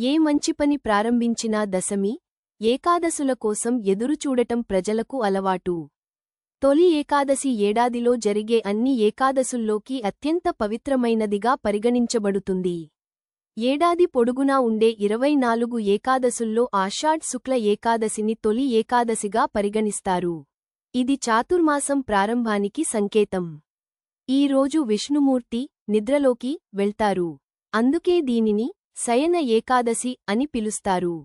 ఏ మంచి పని ప్రారంభించినా దశమి ఏకాదశుల కోసం ఎదురుచూడటం ప్రజలకు అలవాటు. తొలి ఏకాదశి ఏడాదిలో జరిగే అన్ని ఏకాదశుల్లోకి అత్యంత పవిత్రమైనదిగా పరిగణించబడుతుంది. ఏడాది పొడుగునా ఉండే ఇరవై నాలుగు ఏకాదశుల్లో ఆషాఢ్ శుక్ల ఏకాదశిని తొలి ఏకాదశిగా పరిగణిస్తారు. ఇది చాతుర్మాసం ప్రారంభానికి సంకేతం. ఈ రోజు విష్ణుమూర్తి నిద్రలోకి వెళ్తారు. అందుకే దీనిని శయన ఏకాదశి అని పిలుస్తారు.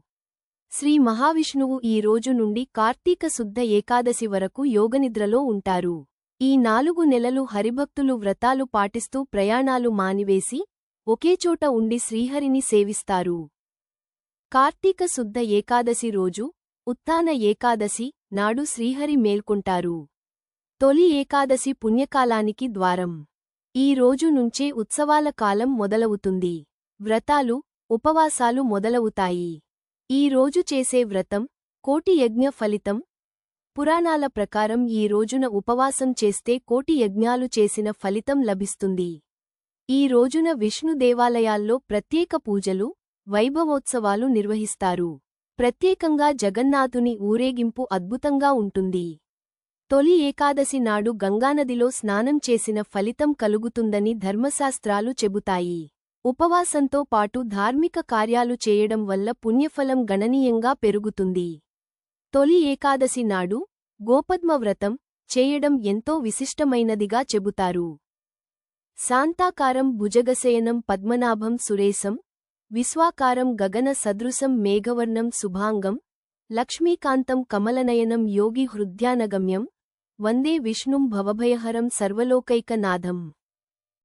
శ్రీ మహావిష్ణువు ఈ రోజు నుండి కార్తీక శుద్ధ ఏకాదశి వరకు యోగనిద్రలో ఉంటారు. ఈ నాలుగు నెలలు హరిభక్తులు వ్రతాలు పాటిస్తూ ప్రయాణాలు మానివేసి ఒకేచోట ఉండి శ్రీహరిని సేవిస్తారు. కార్తీక శుద్ధ ఏకాదశి రోజు ఉత్తాన ఏకాదశి నాడు శ్రీహరి మేల్కొంటారు. తొలి ఏకాదశి పుణ్యకాలానికి ద్వారం. ఈ రోజు నుంచే ఉత్సవాల కాలం మొదలవుతుంది. వ్రతాలు ఉపవాసాలు మొదలవుతాయి. ఈ రోజు చేసే వ్రతం కోటి యజ్ఞ ఫలితం. పురాణాల ప్రకారం ఈ రోజున ఉపవాసం చేస్తే కోటి యజ్ఞాలు చేసిన ఫలితం లభిస్తుంది. ఈ రోజున విష్ణు దేవాలయాల్లో ప్రత్యేక పూజలు వైభవోత్సవాలు నిర్వహిస్తారు. ప్రత్యేకంగా జగన్నాథుని ఊరేగింపు అద్భుతంగా ఉంటుంది. తొలి ఏకాదశి నాడు గంగానదిలో స్నానం చేసిన ఫలితం కలుగుతుందని ధర్మశాస్త్రాలు చెబుతాయి. ఉపవాసంతో పాటు ధార్మిక కార్యాలు చేయడం వల్ల పుణ్యఫలం గణనీయంగా పెరుగుతుంది. తొలి ఏకాదశి నాడు గోపద్మ వ్రతం చేయడం ఎంతో విశిష్టమైనదిగా చెబుతారు. శాంతాకారం భుజగశయనం పద్మనాభం సురేశం విశ్వాకారం గగన సదృశం మేఘవర్ణం శుభాంగం లక్ష్మీకాంతం కమలనయనం యోగి హృద్యానగమ్యం వందే విష్ణుం భవభయహరం సర్వలోకైకనాథం.